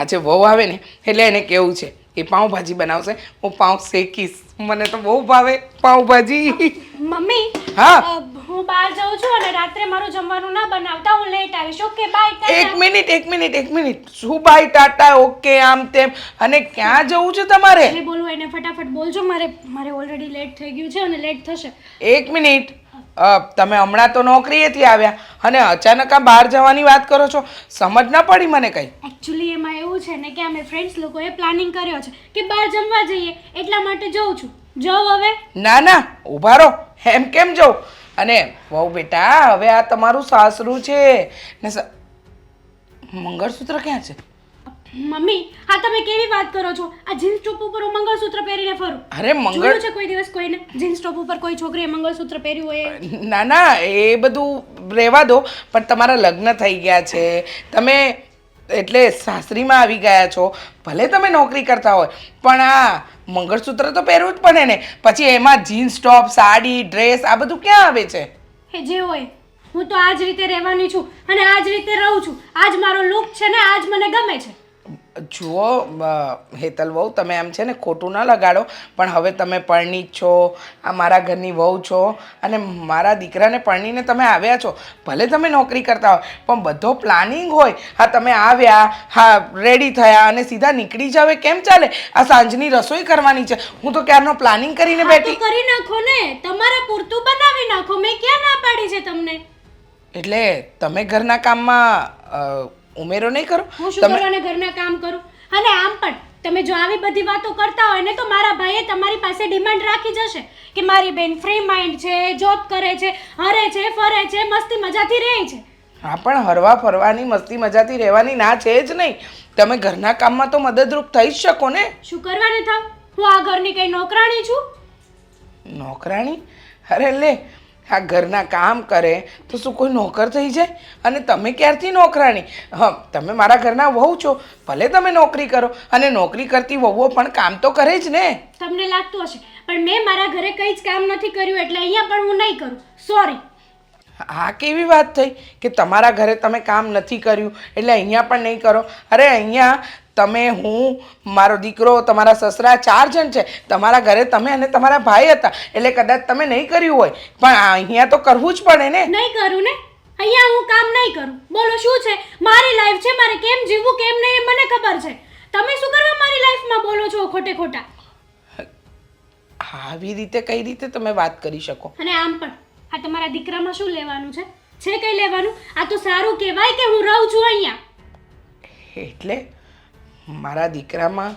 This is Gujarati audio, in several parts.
આજે વહુ આવે ને એટલે એને કેવું છે એ પાઉંભાજી બનાવશે. હું પાઉં શેકીશ. મને તો બહુ ભાવે પાઉંભાજી. મમ્મી હા. હું બહાર જાઉં છું અને રાત્રે મારું જમવાનું ના બનાવતા હું લેટ આવીશ. ઓકે બાય એક મિનિટ એક મિનિટ એક મિનિટ. શું બાય ટાટા? ઓકે આમ તેમ. અને ક્યાં જવું છે તમારે? બોલવું એને ફટાફટ બોલજો. મારે મારે ઓલરેડી લેટ થઈ ગયું છે અને લેટ થશે. એક મિનિટ. તમે હમણાં તો નોકરીએથી આવ્યા અને અચાનક આ બહાર જવાની વાત કરો છો. સમજ ના પડી મને કઈ? એકચ્યુઅલી એમાં એવું છે ને કે અમે ફ્રેન્ડ્સ લોકોએ પ્લાનિંગ કર્યો છે કે બહાર જમવા જઈએ એટલા માટે જઉં છું. જાઉં હવે. ના ના ઊભા રહો. એમ કેમ જાઉં? અને વહુ બેટા હવે આ તમારું સાસરું છે. ને મંગળસૂત્ર ક્યાં છે? મમ્મી હા તમે કેવી વાત કરો છો? આ જીન્સ ટોપ ઉપર હું મંગળસૂત્ર પહેરીને ફરું. અરે મંગળ છે કોઈ દિવસ કોઈને? જીન્સ ટોપ ઉપર કોઈ છોકરીએ મંગળસૂત્ર પહેર્યું હોય ના ના એ બધું રહેવા દો પણ તમારા લગ્ન થઈ ગયા છે. તમે એટલે સાસરીમાં આવી ગયા છો. ભલે તમે નોકરી કરતા હોય પણ આ મંગળસૂત્ર તો પહેરવું જ પડે ને. પછી એમાં જીન્સ ટોપ સાડી ડ્રેસ આ બધું ક્યાં આવે છે? એ જે હોય. હું તો આ જ રીતે રહેવાની છું અને આ જ રીતે રહું છું. આજ મારો લુક છે ને આજ મને ગમે છે. જુઓ હેતલ વહુ તમે એમ છે ને ખોટું ન લગાડો પણ હવે તમે પરણી છો આ મારા ઘરની વહુ છો અને મારા દીકરાને પરણીને તમે આવ્યા છો. ભલે તમે નોકરી કરતા હોય પણ બધો પ્લાનિંગ હોય. હા તમે આવ્યા હા રેડી થયા અને સીધા નીકળી જાવ કેમ ચાલે? આ સાંજની રસોઈ કરવાની છે. હું તો ક્યારનો પ્લાનિંગ કરીને બેઠી. કરી નાખો ને. તમારા પૂરતું બનાવી નાખો. મેં ક્યાં ના પાડી છે તમને? એટલે તમે ઘરના કામમાં ઉમેરો નહીં કરો. હું શું કરવાને ઘરના કામ કરું? અને આમ પણ તમે જો આવી બધી વાતો કરતા હોય ને તો મારા ભાઈએ તમારી પાસે ડિમાન્ડ રાખી જશે કે મારી બેન ફ્રી માઇન્ડ છે જોબ કરે છે હરે છે ફરે છે મસ્તી મજાથી રહે છે. હા પણ હરવા ફરવાની મસ્તી મજાથી રહેવાની ના છે જ નહીં. તમે ઘરના કામમાં તો મદદરૂપ થઈ જ શકો ને. શું કરવાનું થાવ? હું આ ઘરની કઈ નોકરાણી છું? નોકરાણી? અરે લે આ ઘરના કામ કરે, તો શું કોઈ નોકર થઈ જાય? અને તમે ક્યારથી નોકરાણી? હા, તમે મારા ઘરના વહુ છો, ભલે તમે નોકરી કરો. અને નોકરી કરતી વહુઓ પણ કામ તો કરે જ ને. તમને લાગતું હશે, પણ મેં મારા ઘરે કંઈ જ કામ નથી કર્યું, એટલે અહીંયા પણ હું નહીં કરું. સોરી આ કેવી વાત થઈ? કે તમારા ઘરે તમે કામ નથી કર્યું એટલે અહીંયા પણ નહીં કરો. અરે અહીંયા તમે હું મારો દીકરો તમારા સસરા ચાર જણ છે. તમારા ઘરે તમે અને તમારા ભાઈ હતા. એટલે કદાચ તમે નહીં કર્યું હોય. પણ અહીંયા તો કરવું જ પડે ને. નહીં કરું ને? અહીંયા હું કામ નહીં કરું. બોલો શું છે? મારી લાઈફ છે મારે કેમ જીવવું કેમ નહીં એ મને ખબર છે. તમે શું કરવા મારી લાઈફમાં બોલો છો ખોટે ખોટા? આવી રીતે કઈ રીતે તમે વાત કરી શકો? અને આમ પણ. આ તમારા દીકરામાં શું લેવાનું છે? છે કઈ લેવાનું? આ તો સારું કહેવાય કે હું રહું છું અહીંયા. એટલે મારા દીકરામાં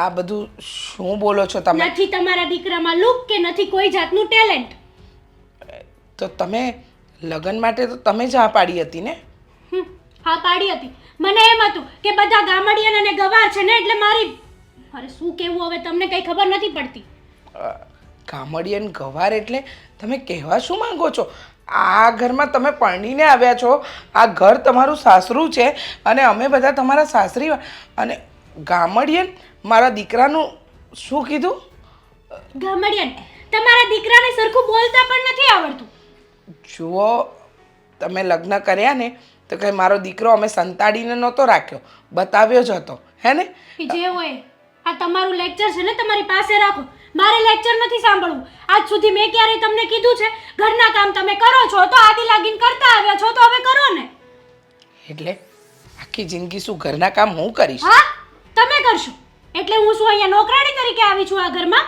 આ બધું શું બોલો છો તમે? નથી તમારા દીકરામાં લુક કે નથી કોઈ જાતનું ટેલેન્ટ? તો તમે લગ્ન માટે તો તમે જ હા પાડી હતી ને? હા પાડી હતી. મને એમ હતું કે બધા ગામડિયન અને ગવાર છે ને એટલે મારી અરે શું કેવું હવે તમને કઈ ખબર નથી પડતી. ગામડિયન ગવાર એટલે તમે કહેવા શું માંગો છો? આ ઘરમાં તમે પરણીને આવ્યા છો. આ ઘર તમારું સાસરું છે અને અમે બધા તમારા સાસરી અને ગામડિયન મારા દીકરાનું શું કીધું? ગામડિયન તમારા દીકરાને સરખું બોલતા પણ નથી આવડતું. જુઓ તમે લગ્ન કર્યા ને તો કંઈ મારો દીકરો અમે સંતાડીને નહોતો રાખ્યો બતાવ્યો જ હતો હે ને? જે હોય આ તમારું લેક્ચર છે ને તમારી પાસે રાખો. મારે લેક્ચર નથી સાંભળવું. આજ સુધી મેં ક્યારેય તમને કીધું છે ઘરના કામ તમે કરો છો તો આદિ લાગીને કરતા આવ્યા છો તો હવે કરો ને. એટલે આખી જિંદગી શું ઘરના કામ હું કરીશ? હા તમે કરશો. એટલે હું શું અહીંયા નોકરાણી તરીકે આવી છું આ ઘરમાં?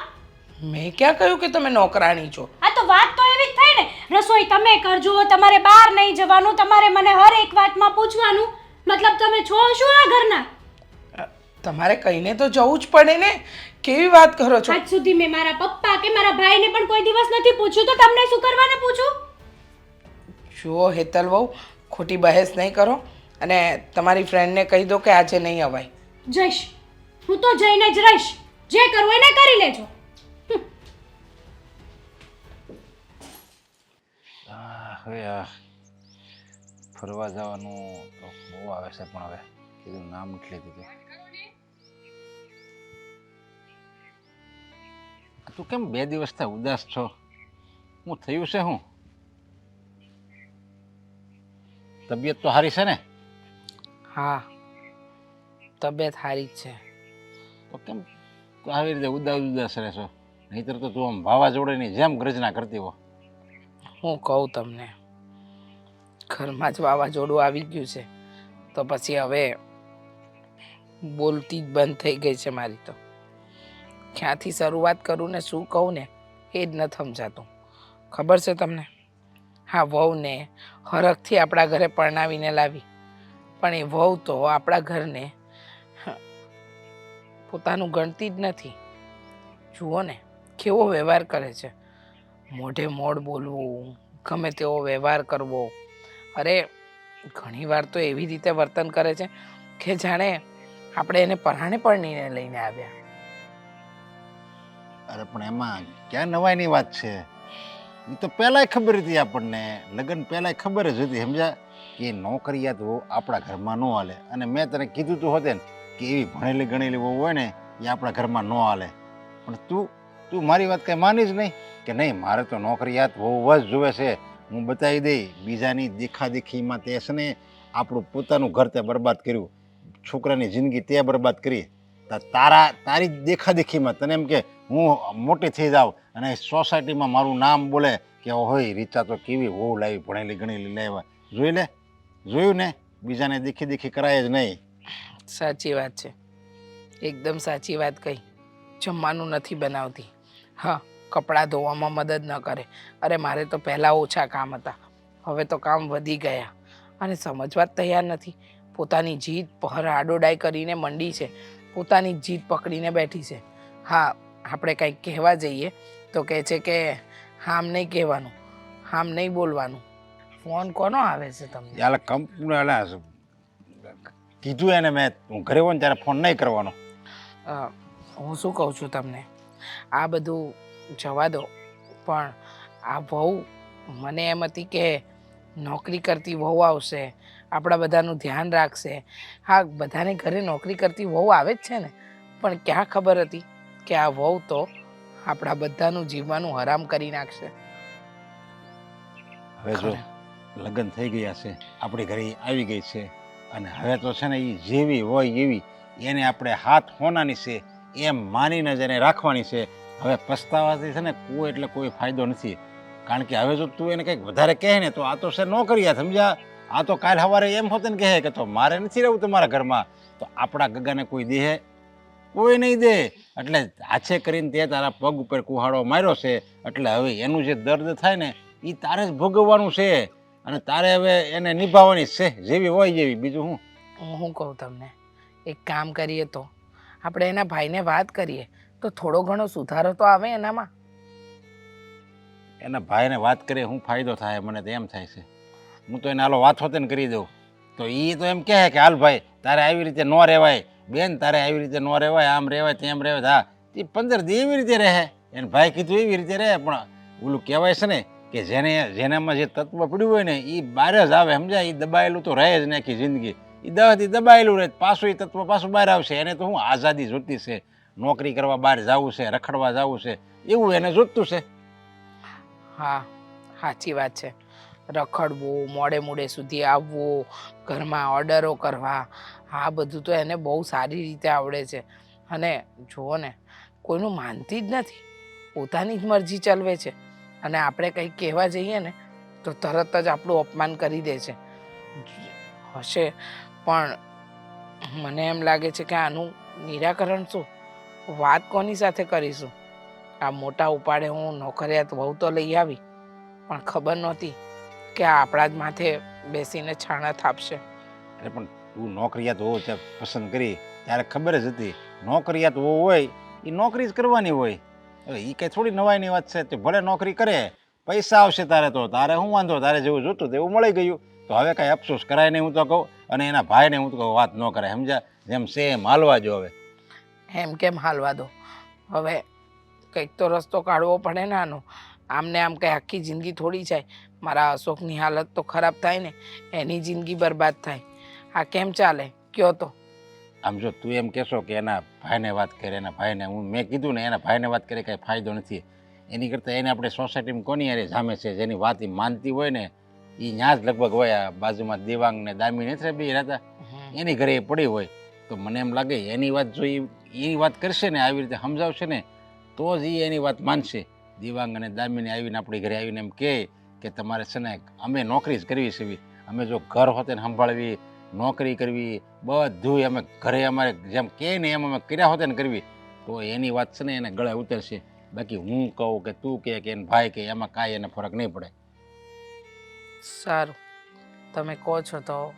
મેં ક્યાં કહ્યું કે તમે નોકરાણી છો? આ તો વાત તો એવી જ થઈ ને. રસોઈ તમે કરજો તમારે બહાર નહીં જવાનું તમારે મને હર એક વાતમાં પૂછવાનું. મતલબ તમે છો શું આ ઘરના? તમારે કહીને તો જવું જ પડે ને. કેવી વાત કરો છો? આજ સુધી મેં મારા પપ્પા કે મારા ભાઈને પણ કોઈ દિવસ નથી પૂછ્યું તો તમને શું કરવાને પૂછું? જુઓ હેતલ વહુ ખોટી બહેસ નહીં કરો અને તમારી ફ્રેન્ડને કહી દો કે આજે નહીં અવાય. જઈશ. હું તો જઈને જ રહીશ. જે કરવું એને કરી લેજો. હવે આ ફરવા જવાનું તો બહુ આવે છે પણ હવે. કીધું નામ એટલે દીધું તું કેમ બે દિવસથી ઉદાસ છો? હું થયું છે હું? તબિયત તો સારી છે ને? હા તબિયત સારી જ છે. તો કેમ તો આવી રીતે ઉદાસ ઉદાસ રહેશો નહીતર તો તું આમ વાવાઝોડાની જેમ ગર્જના કરતી હો. હું કહું તમને ઘરમાં જ વાવાઝોડું આવી ગયું છે. તો પછી હવે બોલતી જ બંધ થઈ ગઈ છે મારી તો. ક્યાંથી શરૂઆત કરું ને શું કહું ને, એ જ ન સમજાતું. ખબર છે તમને? હા, વહુને હરખથી આપણા ઘરે પરણાવીને લાવી. પણ એ વહુ તો આપણા ઘરને પોતાનું ગણતી જ નથી. જુઓ ને, કેવો વ્યવહાર કરે છે. મોઢે મોઢ બોલવું, ગમે તેવો વ્યવહાર કરવો. અરે ઘણીવાર તો એવી રીતે વર્તન કરે છે કે જાણે આપણે એને પરાણે પરણીને લઈને આવ્યા. અરે, પણ એમાં ક્યાં નવાઈની વાત છે? એ તો પહેલાંય ખબર હતી આપણને. લગ્ન પહેલાંય ખબર જ હતી, સમજ્યા? કે નોકરિયાત વહુ આપણા ઘરમાં ન હાલે. અને મેં તને કીધું તું હોતે ને કે એવી ભણેલી ગણેલી વહુ હોય ને, એ આપણા ઘરમાં ન હાલે. પણ તું તું મારી વાત કંઈ માની જ નહીં? કે નહીં, મારે તો નોકરિયાત વહુ જ જોવે છે. હું બતાવી દઈ, બીજાની દેખાદેખીમાં તે છે ને, આપણું પોતાનું ઘર તે બરબાદ કર્યું. છોકરાની જિંદગી તે બરબાદ કરી. તારા, તારી દેખાદેખીમાં તને એમ કે હું મોટી થઈ જાઉં અને સોસાયટીમાં મારું નામ બોલે કે હોય રીચા તો કેવી હોવ લાવી, ભણેલી, ગણેલી લાવ્યા જોઈ લે, જોયું ને? બીજાને દેખી દેખી કરાય જ નહીં. સાચી વાત છે. એકદમ સાચી વાત કહી. જમવાનું નથી બનાવતી. હા, કપડાં ધોવામાં મદદ ન કરે. અરે, મારે તો પહેલાં ઓછા કામ હતા. હવે તો કામ વધી ગયા. અને સમજવા જ તૈયાર નથી. પોતાની જીત પર આડોડાઈ કરીને મંડી છે. પોતાની જીત પકડીને બેઠી છે. હા આપણે કંઈક કહેવા જઈએ તો કહે છે કે હામ નહીં કહેવાનું હામ નહીં બોલવાનું. ફોન કોનો આવે છે તમને? યાર કંપની અલા કીધું એને મેં હું ઘરે હોય ને ત્યારે ફોન નહીં કરવાનો. હું શું કહું છું તમને? આ બધું જવા દો પણ આ વહુ મને એમ હતી કે નોકરી કરતી વહુ આવશે આપણા બધાનું ધ્યાન રાખશે. હા બધાને ઘરે નોકરી કરતી વહુ આવે જ છે ને. પણ ક્યાં ખબર હતી કે આ વહુ તો આપણા બધાનું જીવવાનું હરામ કરી નાખશે. હવે જો લગ્ન થઈ ગયા છે આપણી ઘરે આવી ગઈ છે અને હવે તો છે ને એ જેવી હોય એવી એને આપણે હાથ હોનાની છે એમ માનીને જ એને રાખવાની છે. હવે પસ્તાવાથી છે ને કોઈ એટલે કોઈ ફાયદો નથી. કારણ કે હવે જો તું એને કંઈક વધારે કહે ને તો આ તો છે નોકરિયા સમજ્યા? આ તો કાલ સવારે એમ હોતે ને કહે કે તો મારે નથી રહેવું તમારા ઘરમાં તો આપણા ગગાને કોઈ દેહે કોઈ નહીં દે. એટલે હાથે કરીને તે તારા પગ ઉપર કુહાડો માર્યો છે. એટલે હવે એનું જે દર્દ થાય ને એ તારે જ ભોગવવાનું છે. અને તારે હવે એને નિભાવવાની છે જેવી હોય જેવી બીજું શું હું શું કહું તમને? એક કામ કરીએ તો. આપણે એના ભાઈને વાત કરીએ તો થોડો ઘણો સુધારો તો આવે એનામાં. એના ભાઈને વાત કરીએ શું ફાયદો થાય મને તો એમ થાય છે. હું તો એને હાલો વાત હોતે કરી દઉં. તો એ તો એમ કહે કે, હાલ ભાઈ, તારે આવી રીતે ન રહેવાય. બેન, તારે આવી રીતે ન રહેવાય, આમ રહેવાય, તેમ રહેવાય. હા એ પંદર દી એવી રીતે રહે. એને ભાઈ કીધું એવી રીતે રહે, પણ ઓલું કહેવાય છે ને કે જેને, જેનામાં જે તત્વ પડ્યું હોય ને એ બહાર જ આવે, સમજાય? એ દબાયેલું તો રહે જ ને આખી જિંદગી. એ દવાથી દબાયેલું રહે, પાછું એ તત્વ પાછું બહાર આવશે. એને તો શું આઝાદી જોતી છે. નોકરી કરવા બહાર જવું છે, રખડવા જવું છે. એવું એને જોતું છે. હા, સાચી વાત છે. રખડવું, મોડે મોડે સુધી આવવું, ઘરમાં ઓર્ડરો કરવા, આ બધું તો એને બહુ સારી રીતે આવડે છે. અને જુઓ ને, કોઈનું માનતી જ નથી. પોતાની જ મરજી ચલવે છે. અને આપણે કંઈક કહેવા જઈએ ને, તો તરત જ આપણું અપમાન કરી દે છે. હશે, પણ મને એમ લાગે છે કે આનું નિરાકરણ શું? વાત કોની સાથે કરીશું? આ મોટા ઉપાડે હું નોકરિયાત વહુ તો લઈ આવી, પણ ખબર નહોતી કે આ આપણા જ માથે બેસીને છાણા થાપશે. એટલે પણ તું નોકરિયાત હોવ ત્યાં પસંદ કરી ત્યારે ખબર જ હતી. નોકરિયાત હોવું હોય એ નોકરી જ કરવાની હોય. હવે એ કંઈ થોડી નવાઈની વાત છે તે ભલે નોકરી કરે પૈસા આવશે તારે તો તારે શું વાંધો તારે જેવું જોતું તેવું મળી ગયું. તો હવે કાંઈ અફસોસ કરાય નહીં હું તો કહું. અને એના ભાઈને હું તો કહું વાત ન કરાય સમજા જેમ એમ હાલવા જો હવે. એમ કેમ હાલવા દો? હવે કંઈક તો રસ્તો કાઢવો પડે ને આનો. આમને આમ કંઈ આખી જિંદગી થોડી જાય. મારા અશોકની હાલત તો ખરાબ થાય ને એની જિંદગી બરબાદ થાય. આ કેમ ચાલે? કયો તો. આમ જો તું એમ કહેશો કે એના ભાઈને વાત કરે એના ભાઈને હું મેં કીધું ને એના ભાઈને વાત કરે કાંઈ ફાયદો નથી. એની કરતાં એને આપણે સોસાયટીમાં કોની અરે જામે છે? જેની વાત એ માનતી હોય ને એ ત્યાં જ લગભગ હોય આ બાજુમાં દેવાંગ ને દામી નથી બી રહેતા એની ઘરે એ પડી હોય. તો મને એમ લાગે એની વાત જો એ એની વાત કરશે ને આવી રીતે સમજાવશે ને તો જ એ એની વાત માનશે. દિવાંગ અને દામિની આવીને આપણી ઘરે આવીને એમ કહે કે તમારે છે ને અમે નોકરી જ કરવી છે અમે જો ઘર હોતે ને સંભાળવી નોકરી કરવી બધું અમે ઘરે અમારે જેમ કહે ને એમ અમે કર્યા હોતે ને કરવી. તો એની વાત છે ને એને ગળે ઉતરશે. બાકી હું કહું કે તું કે એને ભાઈ કે એમાં કાંઈ એને ફરક નહીં પડે. સારું. તમે કહો છો તો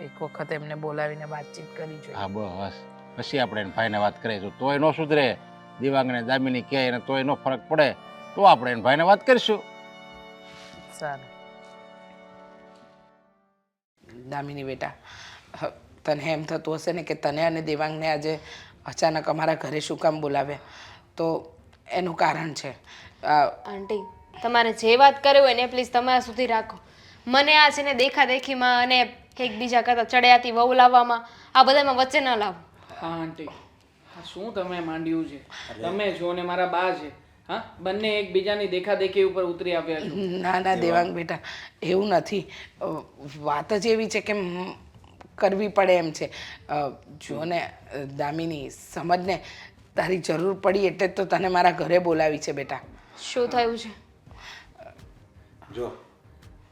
એક વખત એમને બોલાવીને વાતચીત કરી જોઈએ. હા બસ. પછી આપણે એને ભાઈને વાત કરીશું તોય ન સુધરે દિવાંગને દામિની કહે એને તોય નો ફરક પડે. તો આપણે એને ભાઈને વાત કરીશું. સારું. દામિની બેટા હ, તને એમ થતું હશે ને કે તને અને દેવાંગને આજે અચાનક અમારા ઘરે શું કામ બોલાવે તો એનું કારણ છે. આંટી તમારે જે વાત કરવી હોય ને પ્લીઝ તમારા સુધી રાખો. મને આ છે ને દેખાદેખીમાં અને એકબીજા કરતાં ચડિયાતી વહુ લાવવામાં આ બધામાં વચ્ચે ન લાવો. હા આંટી. હા શું તમે માંડ્યું છે? તમે જો ને મારા બા છે. હા? બંને એકબીજાની દેખાદેખી ઉપર ઉતરી આવ્યા છો. ના ના દેવાંગ બેટા એવું નથી. વાત જ એવી છે કે કરવી પડે એમ છે. જો ને દામિની સમજને તારી જરૂર પડી એટલે જ તો તને મારા ઘરે બોલાવી છે બેટા. શું થયું છે? જો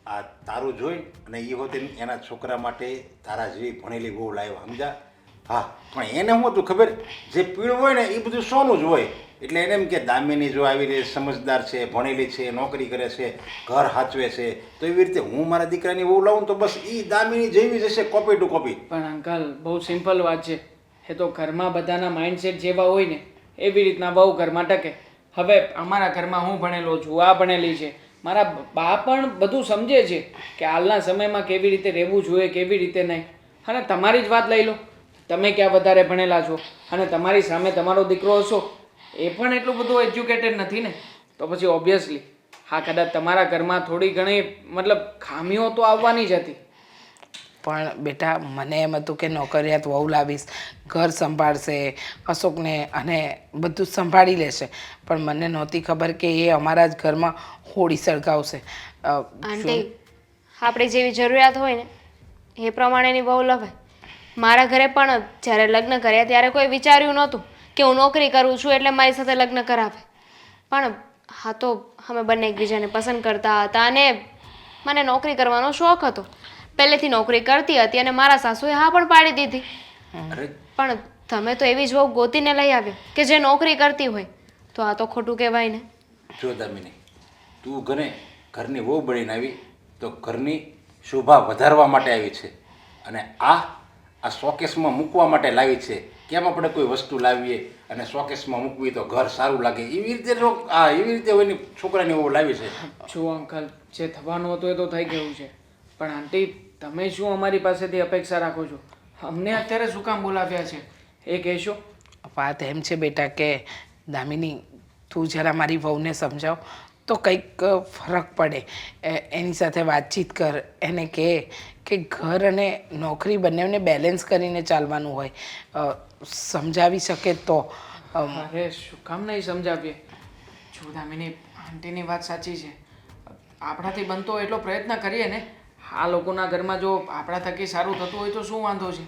આ તારું જોઈ અને એ હોતે એના છોકરા માટે તારા જેવી ભણેલી બહુ લાવ્યો સમજા હા, પણ એને શું હતું ખબર? જે પીળું હોય ને, એ બધું સોનું જ હોય. એટલે એને એમ કે, દામિની જો આવી રીતે સમજદાર છે, ભણેલી છે, નોકરી કરે છે, ઘર હાચવે છે. તો એવી રીતે હું મારા દીકરાની બહુ લાવું તો બસ એ દામિની જેવી જ હશે કોપી ટુ કોપી પણ અંકલ બહુ સિમ્પલ વાત છે. એ તો ઘરમાં બધાના માઇન્ડસેટ જેવા હોય ને, એવી રીતના બહુ ઘરમાં ટકે. હવે અમારા ઘરમાં હું ભણેલો છું, આ ભણેલી છે. મારા બા પણ બધું સમજે છે કે હાલના સમયમાં કેવી રીતે રહેવું જોઈએ, કેવી રીતે નહીં. અને તમારી જ વાત લઈ લો. તમે ક્યાં વધારે ભણેલા છો? અને તમારી સામે તમારો દીકરો હશો? એ પણ એટલું બધું એજ્યુકેટેડ નથી ને? તો પછી ઓબ્વિયસલી હા કદાચ તમારા ઘરમાં થોડી ઘણી મતલબ ખામીઓ તો આવવાની જ હતી. પણ બેટા મને એમ હતું કે નોકરિયાત વહુ લાવીશ ઘર સંભાળશે અશોકને અને બધું જ સંભાળી લેશે. પણ મને નહોતી ખબર કે એ અમારા જ ઘરમાં હોળી સળગાવશે. આંટી આપણી જેવી જરૂરિયાત હોય ને એ પ્રમાણેની વહુ લવાય મારા ઘરે પણ જ્યારે લગ્ન કર્યા ત્યારે કોઈ વિચાર્યું નહોતું કે હું નોકરી કરું છું એટલે મારી સાથે લગ્ન કરાવે. પણ હા તો અમે બંને એકબીજાને પસંદ કરતા હતા અને મને નોકરી કરવાનો શોખ હતો. પહેલેથી નોકરી કરતી હતી અને મારા સાસુએ હા પણ પાડી દીધી. પણ તમે તો એવી જ વહુ ગોતીને લઈ આવ્યો કે જે નોકરી કરતી હોય. તો આ તો ખોટું કહેવાય ને. જો દામિની તું ઘરે ઘરની વહુ બનીને આવી તો ઘરની શોભા વધારવા માટે આવી છે. અને આ આ શોકેસમાં મૂકવા માટે લાવી છે. કેમ આપણે કોઈ વસ્તુ લાવીએ અને શોકેસમાં મૂકવી તો ઘર સારું લાગે? એવી રીતે આ એવી રીતે એની છોકરાને એવું લાવી છે. જો અંકલ જે થવાનું હતું એ તો થઈ ગયું છે. પણ આંટી તમે શું અમારી પાસેથી અપેક્ષા રાખો છો? અમને અત્યારે શું કામ બોલાવ્યા છે? એ કહેશો? વાત એમ છે બેટા કે દામિની તું જરા મારી વહુને સમજાવ તો કંઈક ફરક પડે. એ- એની સાથે વાતચીત કર. એને કહે કે ઘર અને નોકરી બંનેને બેલેન્સ કરીને ચાલવાનું હોય સમજાવી શકે તો? અરે શું કામ નહીં સમજાવીએ? જો દામિની આંટીની વાત સાચી છે. આપણાથી બનતો એટલો પ્રયત્ન કરીએ ને આ લોકોના ઘરમાં જો આપણા થકી સારું થતું હોય તો શું વાંધો છે?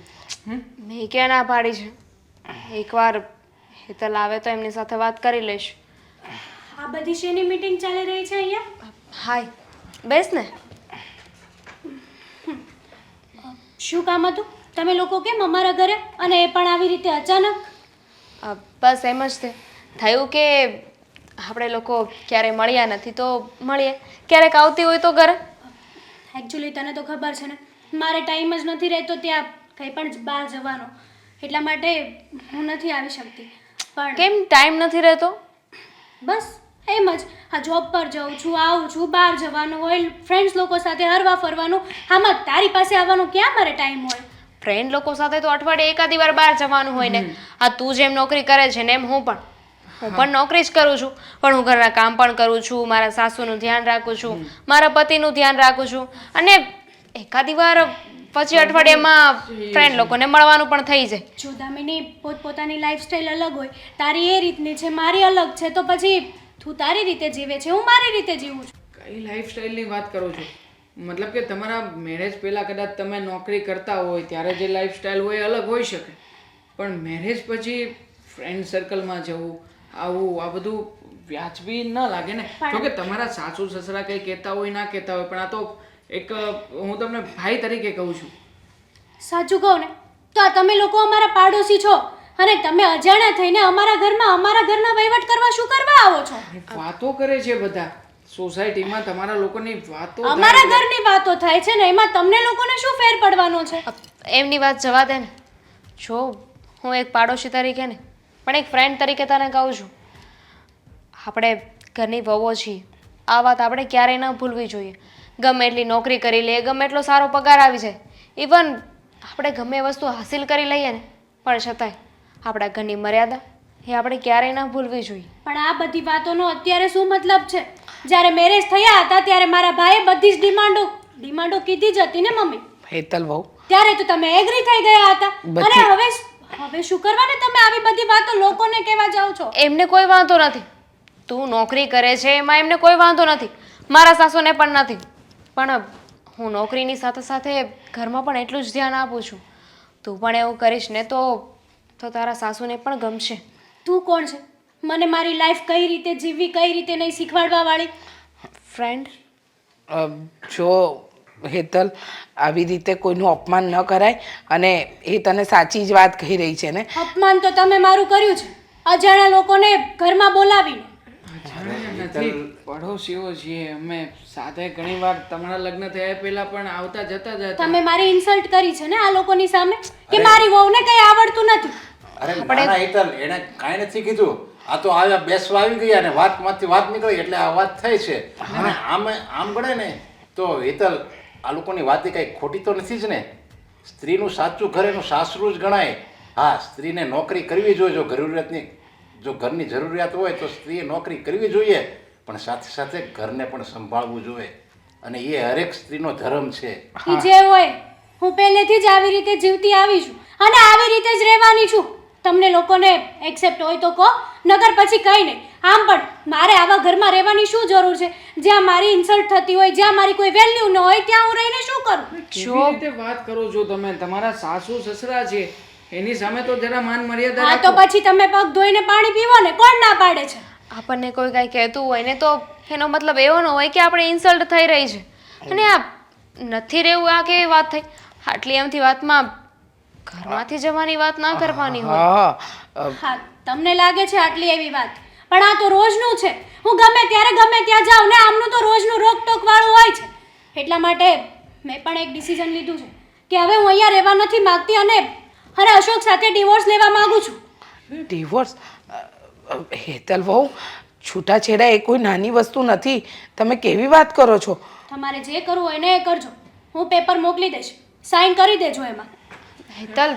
મેં ક્યાં ના પાડી છે? એકવાર હેતલ આવે તો એમની સાથે વાત કરી લઈશ. આ બધી શેની મીટિંગ ચાલી રહી છે અહીંયા? હાય બેસ ને. શું કામ હતું? તમે લોકો કેમ અમારા ઘરે? અને એ પણ આવી રીતે અચાનક? બસ એમ જ તે. થયું કે આપણે લોકો ક્યારેય મળ્યા નથી તો મળીએ. ક્યારેક આવતી હોય તો ઘરે. એકચ્યુઅલી તને તો ખબર છે ને મારે ટાઈમ જ નથી રહેતો ત્યાં કંઈ પણ બહાર જવાનો. એટલા માટે હું નથી આવી શકતી. પણ કેમ ટાઈમ નથી રહેતો? બસ એમ જ આ જોબ પર જાઉં છું આવું છું બહાર જવાનું હોય ફ્રેન્ડ્સ લોકો સાથે હરવા ફરવાનું આમાં તારી પાસે આવવાનું ક્યાં મારે ટાઈમ હોય? ફ્રેન્ડ લોકો સાથે તો અઠવાડિયે એકાદી વાર બહાર જવાનું હોય ને. આ તું જેમ નોકરી કરે છે ને એમ હું પણ. હું પણ નોકરી જ કરું છું. પણ હું ઘરના કામ પણ કરું છું મારા સાસુનું ધ્યાન રાખું છું મારા પતિનું ધ્યાન રાખું છું. અને એકાદી વાર પછી અઠવાડિયામાં ફ્રેન્ડ લોકોને મળવાનું પણ થઈ જાય. જો દામિની પોતપોતાની લાઈફસ્ટાઈલ અલગ હોય તારી એ રીતની છે મારી અલગ છે તો પછી તું તારી રીતે જીવે છે હું મારી રીતે જીવું છું. કઈ લાઈફસ્ટાઈલની વાત કરો છો? મતલબ કે તમારા મેરેજ પહેલાં કદાચ તમે નોકરી કરતા હોય ત્યારે જે લાઈફસ્ટાઈલ હોય અલગ હોઈ શકે. પણ મેરેજ પછી ફ્રેન્ડ સર્કલમાં જવું આવું આ બધું વ્યાજબી ન લાગે ને? જો કે તમારા સાસુ સસરા કંઈ કહેતા હોય ના કહેતા હોય પણ આ તો એક હું તમને ભાઈ તરીકે કહું છું. સાચું કહું ને તો આ તમે લોકો અમારા પાડોશી છો. અને તમે અજાણ્યા થઈને અમારા ઘરમાં અમારા ઘરના વહીવટ કરવા શું કરવા આવો છો? વાતો કરે છે બધા. સોસાયટીમાં તમારા લોકોની વાતો અમારા ઘરની વાતો થાય છે ને એમાં તમને લોકોને શું ફેર પડવાનો છે? એમની વાત જવા દે ને. જો હું એક પાડોશી તરીકે ને પણ એક ફ્રેન્ડ તરીકે તને કહું છું. આપણે ઘરની વહુઓ છીએ. આ વાત આપણે ક્યારેય ન ભૂલવી જોઈએ. ગમે એટલી નોકરી કરી લઈએ ગમે એટલો સારો પગાર આવી જાય. ઇવન આપણે ગમે એ વસ્તુ હાસિલ કરી લઈએ ને પણ છતાંય. આપણા ઘરની મર્યાદા એ આપણે ક્યારેય ન ભૂલવી જોઈએ. પણ આ બધી વાતોનો અત્યારે શું મતલબ છે? જ્યારે મેરેજ થયા હતા ત્યારે મારા ભાઈએ બધી જ ડિમાન્ડો ડિમાન્ડો કીધી જ હતી ને મમ્મી? હેતલ વહુ. ત્યારે તો તમે એગ્રી થઈ ગયા હતા. અને હવે હવે શું કરવાને તમે આવી બધી વાતો લોકોને કહેવા જાઓ છો? એમને કોઈ વાંધો નથી. તું નોકરી કરે છે એમાં એમને કોઈ વાંધો નથી. મારા સાસુને પણ નથી. પણ હું નોકરીની સાથે સાથે ઘરમાં પણ એટલું જ ધ્યાન આપું છું. તું પણ એવું કરીશ ને તો તો તારા સાસુને પણ ગમશે. તું કોણ છે? મને મારી લાઈફ કઈ રીતે જીવવી કઈ રીતે નહીં શીખવાડવા વાળી ફ્રેન્ડ જો હેતલ આવી રીતે કોઈનું અપમાન ન કરાય અને એ તને સાચી જ વાત કહી રહી છે ને? અપમાન તો તમે મારું કર્યું છે. અજાણ્યા લોકોને ઘરમાં બોલાવીને. પડોશીઓ છીએ. અમે સાથે ઘણી વાર તમારા લગ્ન થયા પહેલા પણ આવતા જતા જ હતા. તમે મારી ઇન્સલ્ટ કરી છે ને આ લોકોની સામે? કે મારી વહુને કઈ આવડતું નથી. અરે મારા હેતલ એને કાંઈ નથી કીધું. આ તો આવ્યા બેસવા આવી ગયા ને વાતમાંથી વાત નીકળી એટલે આ વાત થઈ છે. અને આમ આમ ગણે ને તો હેતલ આ લોકોની વાત કઈ ખોટી તો નથી જ ને. સ્ત્રીનું સાચું ઘર એનું સાસરું જ ગણાય. હા સ્ત્રીને નોકરી કરવી જોઈએ જો જરૂરિયાતની. જો ઘરની જરૂરિયાત હોય તો સ્ત્રીએ નોકરી કરવી જોઈએ પણ સાથે સાથે ઘરને પણ સંભાળવું જોઈએ. અને એ હરેક સ્ત્રીનો ધર્મ છે. ઈ જે હોય હું પહેલેથી જ આવી રીતે જીવતી આવી છું અને આવી રીતે જ રહેવાની છું. તમને લોકોને એક્સેપ્ટ હોય તો કહો નગર પછી કંઈ નહીં. આમ પણ મારે આવા ઘરમાં રહેવાની શું જરૂર છે? જ્યાં મારી ઇન્સલ્ટ થતી હોય જ્યાં મારી કોઈ વેલ્યુ ન હોય ત્યાં હું રહીને શું કરું? કેવી રીતે વાત કરો છો તમે? તમારા સાસુ સસરા છે એની સામે તો જરા માન મર્યાદા હા તો પછી તમે પગ ધોઈને પાણી પીવો ને કોણ ના પાડે છે? આપણને કોઈ કાંઈ કહેતું હોય ને તો એનો મતલબ એવો ન હોય કે આપણે ઇન્સલ્ટ થઈ રહી છે. અને આ નથી રહેવું આ કેવી વાત થઈ? આટલી એમથી વાતમાં ઘરમાંથી જવાની વાત ના કરવાની હોય. હા હા. તમને લાગે છે આટલી એવી વાત? પણ આ તો રોજનું છે. હું ગમે ત્યારે ગમે ત્યાં જાઉં ને આમનું તો રોજનું રોકટોક વાળું હોય છે. એટલા માટે મેં પણ એક ડિસિઝન લીધું છે કે હવે હું અહીંયા રહેવા નથી માંગતી અને અને અશોક સાથે ડિવોર્સ લેવા માંગુ છું. ડિવોર્સ હેતલ વહુ છૂટાછેડા એ કોઈ નાની વસ્તુ નથી. તમે કેવી વાત કરો છો? તમારે જે કરવું હોય ને એ કરજો. હું પેપર મોકલી દઈશ. સાઈન કરી દેજો એમાં. હેતલ